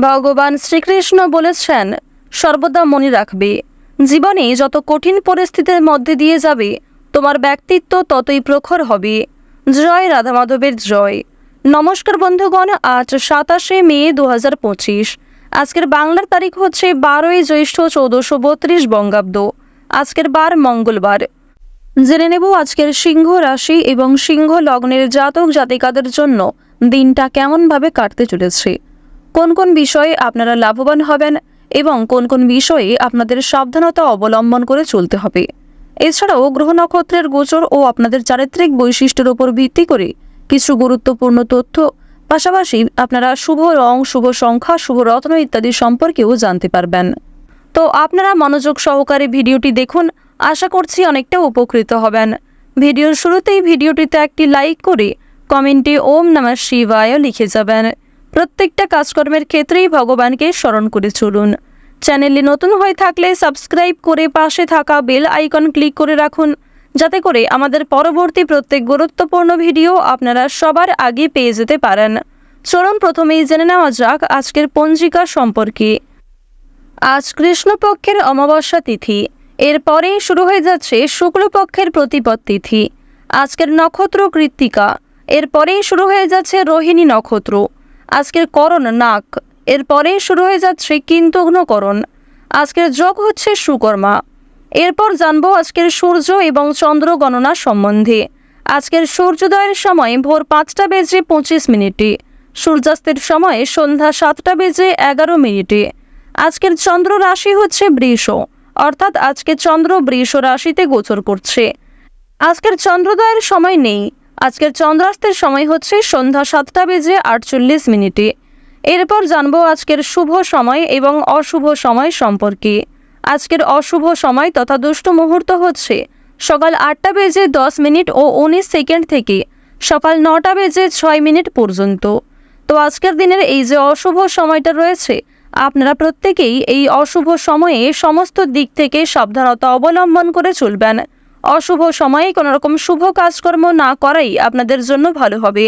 ভগবান শ্রীকৃষ্ণ বলেছেন, সর্বদা মনে রাখবে জীবনে যত কঠিন পরিস্থিতির মধ্যে দিয়ে যাবে, তোমার ব্যক্তিত্ব ততই প্রখর হবে। জয় রাধা মাধবের জয়। নমস্কার বন্ধুগণ, আজ সাতাশে মে দু হাজার পঁচিশ। আজকের বাংলার তারিখ হচ্ছে বারোই জ্যৈষ্ঠ চৌদ্দশো বত্রিশ বঙ্গাব্দ। আজকের বার মঙ্গলবার। জেনে নেব আজকের সিংহ রাশি এবং সিংহ লগ্নের জাতক জাতিকাদের জন্য দিনটা কেমনভাবে কাটতে চলেছে। কোন কোন বিষয়ে আপনারা লাভবান হবেন এবং কোন কোন বিষয়ে আপনাদের সাবধানতা অবলম্বন করে চলতে হবে। এছাড়াও গ্রহ নক্ষত্রের গোচর ও আপনাদের চারিত্রিক বৈশিষ্ট্যের উপর ভিত্তি করে কিছু গুরুত্বপূর্ণ তথ্য, পাশাপাশি আপনারা শুভ রং, শুভ সংখ্যা, শুভ রত্ন ইত্যাদি সম্পর্কেও জানতে পারবেন। তো আপনারা মনোযোগ সহকারে ভিডিওটি দেখুন, আশা করছি অনেকটা উপকৃত হবেন। ভিডিওর শুরুতেই ভিডিওটিতে একটি লাইক করে কমেন্টে ওম নমঃ শিবায় লিখে যাবেন। প্রত্যেকটা কাজকর্মের ক্ষেত্রেই ভগবানকে স্মরণ করে চলুন। চ্যানেলে নতুন হয়ে থাকলে সাবস্ক্রাইব করে পাশে থাকা বেল আইকন ক্লিক করে রাখুন, যাতে করে আমাদের পরবর্তী প্রত্যেক গুরুত্বপূর্ণ ভিডিও আপনারা সবার আগে পেয়ে যেতে পারেন। চলুন প্রথমেই জেনে নেওয়া যাক আজকের পঞ্জিকা সম্পর্কে। আজ কৃষ্ণপক্ষের অমাবস্যা তিথি এরপরেই শুরু হয়ে যাচ্ছে শুক্লপক্ষের প্রতিপদ তিথি। আজকের নক্ষত্র কৃত্তিকা এরপরেই শুরু হয়ে যাচ্ছে রোহিণী নক্ষত্র। আজকের করণ নাক। এরপরেই শুরু হয়ে যাচ্ছে কিন্তগ্নকরণ আজকের যোগ হচ্ছে সুকর্মা। এরপর জানব আজকের সূর্য এবং চন্দ্র গণনা সম্বন্ধে। আজকের সূর্যোদয়ের সময় ভোর পাঁচটা বেজে পঁচিশ মিনিটে। সূর্যাস্তের সময় সন্ধ্যা সাতটা বেজে এগারো মিনিটে। আজকের চন্দ্র রাশি হচ্ছে বৃষ, অর্থাৎ আজকে চন্দ্র বৃষ রাশিতে গোচর করছে। আজকের চন্দ্রোদয়ের সময় নেই। আজকের চন্দ্রাস্তের সময় হচ্ছে সন্ধ্যা সাতটা বেজে আটচল্লিশ মিনিটে। এরপর জানব আজকের শুভ সময় এবং অশুভ সময় সম্পর্কে। আজকের অশুভ সময় তথা দুষ্ট মুহূর্ত হচ্ছে সকাল আটটা বেজে দশ মিনিট ও উনিশ সেকেন্ড থেকে সকাল নটা বেজে ছয় মিনিট পর্যন্ত। তো আজকের দিনের এই যে অশুভ সময়টা রয়েছে, আপনারা প্রত্যেকেই এই অশুভ সময়ে সমস্ত দিক থেকে সাবধানতা অবলম্বন করে চলবেন। অশুভ সময়ে কোনো রকম শুভ কাজকর্ম না করাই আপনাদের জন্য ভালো হবে।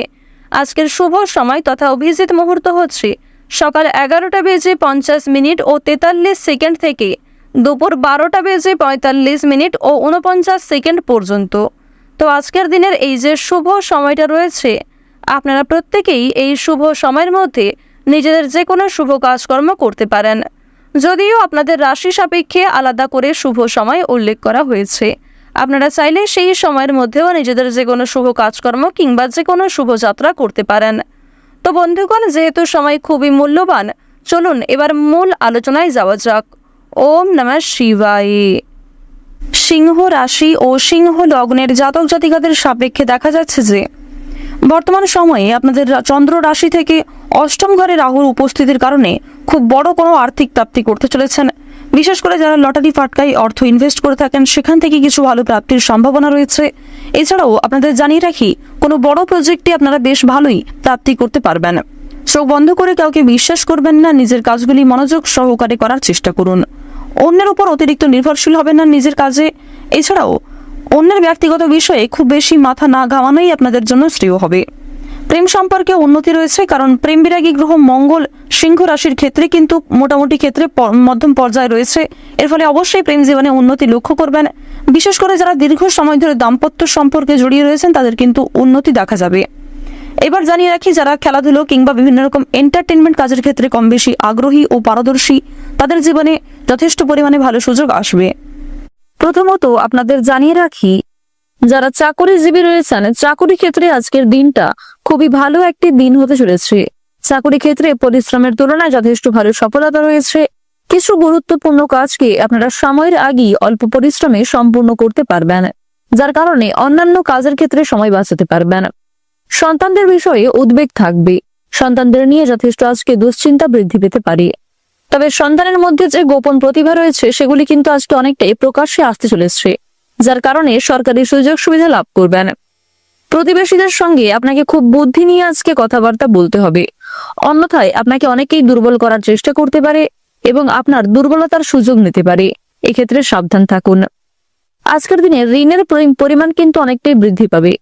আজকের শুভ সময় তথা অভিজিৎ মুহূর্ত হচ্ছে সকাল এগারোটা বেজে পঞ্চাশ মিনিট ও তেতাল্লিশ সেকেন্ড থেকে দুপুর বারোটা বেজে পঁয়তাল্লিশ মিনিট ও উনপঞ্চাশ সেকেন্ড পর্যন্ত। তো আজকের দিনের এই যে শুভ সময়টা রয়েছে, আপনারা প্রত্যেকেই এই শুভ সময়ের মধ্যে নিজেদের যে কোনো শুভ কাজকর্ম করতে পারেন। যদিও আপনাদের রাশি সাপেক্ষে আলাদা করে শুভ সময় উল্লেখ করা হয়েছে। আপনারা চাইলে সেই সময়ের মধ্যেও নিজেদের যে কোনো শুভ কাজকর্ম কিংবা যে কোনো শুভযাত্রা করতে পারেন। তো বন্ধুগণ, যেহেতু সময় খুবই মূল্যবান, চলুন এবার মূল আলোচনায় যাওয়া যাক। ওম নমঃ শিবায়। সিংহ রাশি ও সিংহ লগ্নের জাতক জাতিকাদের সাপেক্ষে দেখা যাচ্ছে যে, বর্তমান সময়ে আপনাদের চন্দ্র রাশি থেকে অষ্টম ঘরে রাহুর উপস্থিতির কারণে খুব বড় কোনো আর্থিক প্রাপ্তি করতে চলেছেন। বিশেষ করে যারা লটারি ফাটকায় অর্থ ইনভেস্ট করে থাকেন, সেখান থেকে কিছু ভালো প্রাপ্তির সম্ভাবনা রয়েছে। এছাড়াও আপনাদের জানিয়ে রাখি, কোনো বড় প্রজেক্টে আপনারা বেশ ভালোই প্রাপ্তি করতে পারবেন। চোখ বন্ধ করে কাউকে বিশ্বাস করবেন না, নিজের কাজগুলি মনোযোগ সহকারে করার চেষ্টা করুন। অন্যের উপর অতিরিক্ত নির্ভরশীল হবেন না নিজের কাজে। এছাড়াও, অন্যের ব্যক্তিগত বিষয়ে খুব বেশি মাথা না ঘামানোই আপনাদের জন্য শ্রেয় হবে। প্রেম সম্পর্কে উন্নতি রয়েছে, কারণ প্রেম বিরাগী গ্রহ মঙ্গল, সিংহ রাশির ক্ষেত্রে কিন্তু মোটামুটি ক্ষেত্রে মধ্যম পর্যায়ে রয়েছে। এর ফলে অবশ্যই প্রেম জীবনে উন্নতি লক্ষ্য করবেন। বিশেষ করে যারা দীর্ঘ সময় ধরে দাম্পত্য সম্পর্কে জড়িয়ে রয়েছেন, তাদের কিন্তু উন্নতি দেখা যাবে। এবার জানিয়ে রাখি, যারা খেলাধুলো কিংবা বিভিন্ন রকম এন্টারটেনমেন্ট কাজের ক্ষেত্রে কম বেশি আগ্রহী ও পারদর্শী, তাদের জীবনে যথেষ্ট পরিমাণে ভালো সুযোগ আসবে। প্রথমত আপনাদের জানিয়ে রাখি যারা চাকরিজীবী রয়েছেন চাকরি ক্ষেত্রে আজকের দিনটা খুবই ভালো একটি দিন হতে চলেছে। চাকরি ক্ষেত্রে পরিশ্রমের তুলনায় যথেষ্ট ভালো সফলতা রয়েছে। কিছু গুরুত্বপূর্ণ কাজকে আপনারা সময়ের আগেই অল্প পরিশ্রমে সম্পূর্ণ করতে পারবেন, যার কারণে অন্যান্য কাজের ক্ষেত্রে সময় বাঁচাতে পারবেন। সন্তানদের বিষয়ে উদ্বেগ থাকবে। সন্তানদের নিয়ে যথেষ্ট আজকে দুশ্চিন্তা বৃদ্ধি পেতে পারে। তবে সন্তানের মধ্যে যে গোপন প্রতিভা রয়েছে, সেগুলি কিন্তু আজকে অনেকটাই প্রকাশ্যে আসতে চলেছে। যার কারণে সরকারি সুযোগ সুবিধা লাভ করবেন। প্রতিবেশীদের সঙ্গে আপনাকে খুব বুদ্ধি নিয়ে আজকে কথাবার্তা বলতে হবে। অন্যথায় আপনাকে অনেকেই দুর্বল করার চেষ্টা করতে পারে এবং আপনার দুর্বলতার সুযোগ নিতে পারে। এক্ষেত্রে সাবধান থাকুন। আজকের দিনে ঋণের পরিমাণ কিন্তু অনেকটাই বৃদ্ধি পাবে।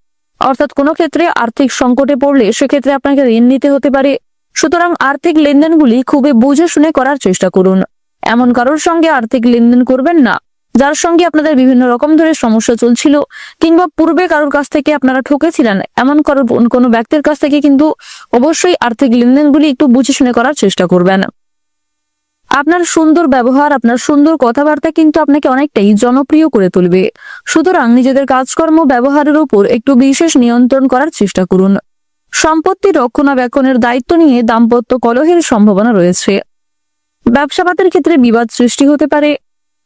অর্থাৎ কোনো ক্ষেত্রে আর্থিক সংকটে পড়লে সেক্ষেত্রে আপনাকে ঋণ নিতে হতে পারে। সুতরাং আর্থিক লেনদেনগুলি খুবই বুঝে শুনে করার চেষ্টা করুন। এমন কারোর সঙ্গে আর্থিক লেনদেন করবেন না। যার সঙ্গে আপনাদের বিভিন্ন রকম ধরে সমস্যা চলছিল কিংবা পূর্বে কারোর কাছ থেকে আপনারা ঠকেছিলেন, এমন কোনো ব্যক্তির কাছ থেকে কিন্তু অবশ্যই আর্থিক লেনদেনগুলি একটু বুঝে শুনে করার চেষ্টা করবেন। আপনার সুন্দর ব্যবহার, আপনার সুন্দর কথাবার্তা কিন্তু আপনাকে অনেকটাই জনপ্রিয় করে তুলবে। সুতরাং নিজেদের কাজকর্ম, ব্যবহারের উপর একটু বিশেষ নিয়ন্ত্রণ করার চেষ্টা করুন। সম্পত্তি রক্ষণাবেক্ষণের দায়িত্ব নিয়ে দাম্পত্য কলহের সম্ভাবনা রয়েছে। ব্যবসাপাতের ক্ষেত্রে বিবাদ সৃষ্টি হতে পারে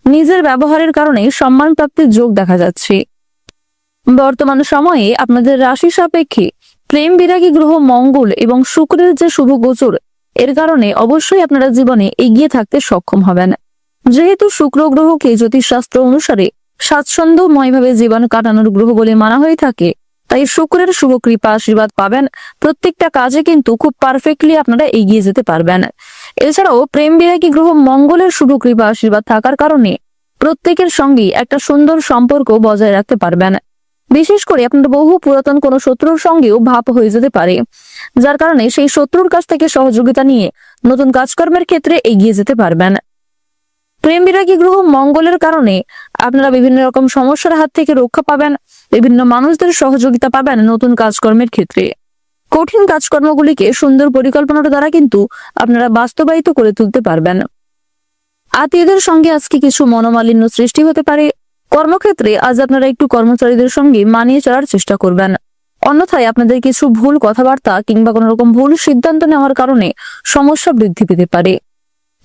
নিজের ব্যবহারের কারণে সম্মান প্রাপ্তির যোগ দেখা যাচ্ছে। বর্তমান সময়ে আপনাদের রাশি সাপেক্ষে প্রেম বিরাগী গ্রহ মঙ্গল এবং শুক্রের যে শুভ গোচর, এর কারণে অবশ্যই আপনারা জীবনে এগিয়ে থাকতে সক্ষম হবেন। যেহেতু শুক্র গ্রহকে জ্যোতিষশাস্ত্র অনুসারে স্বাচ্ছন্দ্যময়ভাবে জীবন কাটানোর গ্রহ বলে মানা হয়ে থাকে তাই শুক্রের শুভ কৃপা আশীর্বাদ পাবেন। প্রত্যেকটা কাজে কিন্তু খুব পারফেক্টলি আপনারা এগিয়ে যেতে পারবেন। এছাড়াও প্রেম বিরাগী গ্রহ মঙ্গলের শুভ কৃপা আশীর্বাদ থাকার কারণে প্রত্যেকের সঙ্গে একটা সুন্দর সম্পর্ক বজায় রাখতে পারবেন। বিশেষ করে আপনার বহু পুরাতন কোনো শত্রুর সঙ্গেও ভাব হয়ে যেতে পারে, যার কারণে সেই শত্রুর কাছ থেকে সহযোগিতা নিয়ে নতুন কাজকর্মের ক্ষেত্রে এগিয়ে যেতে পারবেন। প্রেম বিরাগী গ্রহ মঙ্গলের কারণে আপনারা বিভিন্ন রকম সমস্যার হাত থেকে রক্ষা পাবেন, বিভিন্ন মানুষদের সহযোগিতা পাবেন নতুন কাজকর্মের ক্ষেত্রে। কঠিন কাজকর্মগুলিকে সুন্দর পরিকল্পনার দ্বারা কিন্তু আপনারা বাস্তবায়িত করে তুলতে পারবেন। আত্মীয়দের সঙ্গে আজকে কিছু মনোমালিন্য সৃষ্টি হতে পারে। কর্মক্ষেত্রে আজ আপনারা একটু কর্মচারীদের সঙ্গে মানিয়ে চলার চেষ্টা করবেন। অন্যথায় আপনাদের কিছু ভুল কথাবার্তা কিংবা কোনো রকম ভুল সিদ্ধান্ত নেওয়ার কারণে সমস্যা বৃদ্ধি পেতে পারে।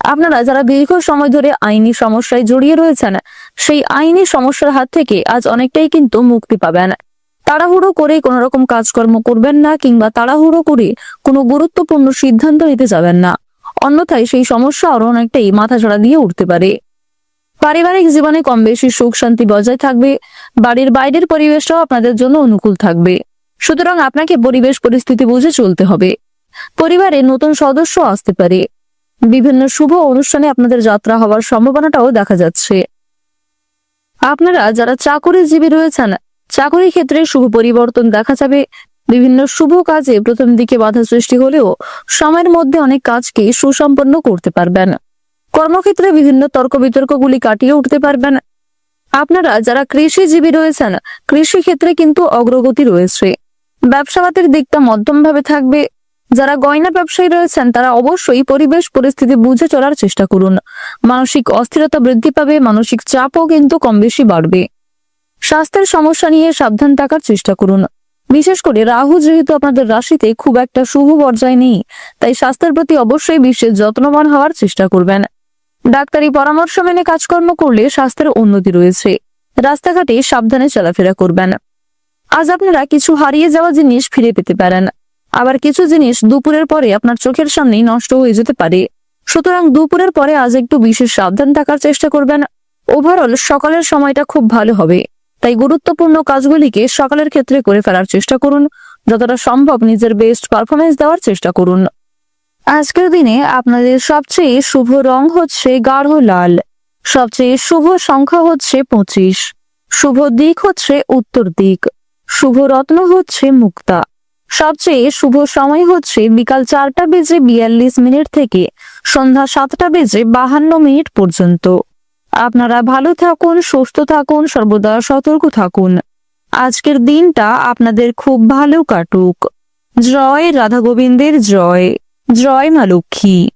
আপনারা যারা দীর্ঘ সময় ধরে আইনি সমস্যায় জড়িয়ে রয়েছেন, সেই আইনি সমস্যার হাত থেকে আজ অনেকটাই কিন্তু মুক্তি পাবেন। তাড়াহুড়ো করে কোনো রকম কাজকর্ম করবেন না কিংবা তাড়াহুড়ো করে কোনো গুরুত্বপূর্ণ সিদ্ধান্ত নিতে যাবেন না। অন্যথায় সেই সমস্যা আরও অনেকটাই মাথাছড়া দিয়ে উঠতে পারে। পারিবারিক জীবনে কম বেশি সুখ শান্তি বজায় থাকবে। বাড়ির বাইরের পরিবেশটাও আপনাদের জন্য অনুকূল থাকবে। সুতরাং আপনাকে পরিবেশ পরিস্থিতি বুঝে চলতে হবে। পরিবারে নতুন সদস্য আসতে পারে। বিভিন্ন শুভ অনুষ্ঠানে আপনাদের যাত্রা হওয়ার সম্ভাবনাটাও দেখা যাচ্ছে। আপনারা যারা চাকরিজীবী রয়েছেন, চাকরি ক্ষেত্রে শুভ পরিবর্তন দেখা যাবে। বিভিন্ন শুভ কাজে প্রথম দিকে বাধা সৃষ্টি হলেও সময়ের মধ্যে অনেক কাজকে সুসম্পন্ন করতে পারবেন। কর্মক্ষেত্রে বিভিন্ন তর্ক বিতর্কগুলি কাটিয়ে উঠতে পারবেন। আপনারা যারা কৃষিজীবী রয়েছেন কৃষি ক্ষেত্রে কিন্তু অগ্রগতি রয়েছে। ব্যবসাবাতের দিকটা মধ্যমভাবে থাকবে। যারা গয়না ব্যবসায়ী রয়েছেন, তারা অবশ্যই পরিবেশ পরিস্থিতি বুঝে চলার চেষ্টা করুন। মানসিক অস্থিরতা বৃদ্ধি পাবে, মানসিক চাপও কিন্তু কম বেশি বাড়বে। স্বাস্থ্যের সমস্যা নিয়ে সাবধান থাকার চেষ্টা করুন। বিশেষ করে রাহু যেহেতু আপনাদের রাশিতে খুব একটা শুভ পর্যায়ে নেই, তাই স্বাস্থ্যের প্রতি অবশ্যই বিশেষ যত্নবান হওয়ার চেষ্টা করবেন। ডাক্তারি পরামর্শ মেনে কাজকর্ম করলে স্বাস্থ্যের উন্নতি রয়েছে। রাস্তাঘাটে সাবধানে চলাফেরা করবেন। আজ আপনারা কিছু হারিয়ে যাওয়া জিনিস ফিরে পেতে পারেন। আবার কিছু জিনিস দুপুরের পরে আপনার চোখের সামনেই নষ্ট হয়ে যেতে পারে। সুতরাং দুপুরের পরে আজ একটু বিশেষ সাবধান থাকার চেষ্টা করবেন। ওভারঅল সকালের সময়টা খুব ভালো হবে। তাই গুরুত্বপূর্ণ কাজগুলিকে সকালের ক্ষেত্রে করে ফেলার চেষ্টা করুন। যতটা সম্ভব নিজের বেস্ট পারফরমেন্স দেওয়ার চেষ্টা করুন। আজকের দিনে আপনাদের সবচেয়ে শুভ রং হচ্ছে গাঢ় লাল। সবচেয়ে শুভ সংখ্যা হচ্ছে পঁচিশ। শুভ দিক হচ্ছে উত্তর দিক। শুভ রত্ন হচ্ছে মুক্তা। সবচেয়ে শুভ সময় হচ্ছে বিকাল চারটা বেজে বিয়াল্লিশ মিনিট থেকে সন্ধ্যা সাতটা বেজে বাহান্ন মিনিট পর্যন্ত। আপনারা ভালো থাকুন, সুস্থ থাকুন, সর্বদা সতর্ক থাকুন। আজকের দিনটা আপনাদের খুব ভালো কাটুক। জয় রাধা গোবিন্দের জয়। জয় মা লক্ষ্মী।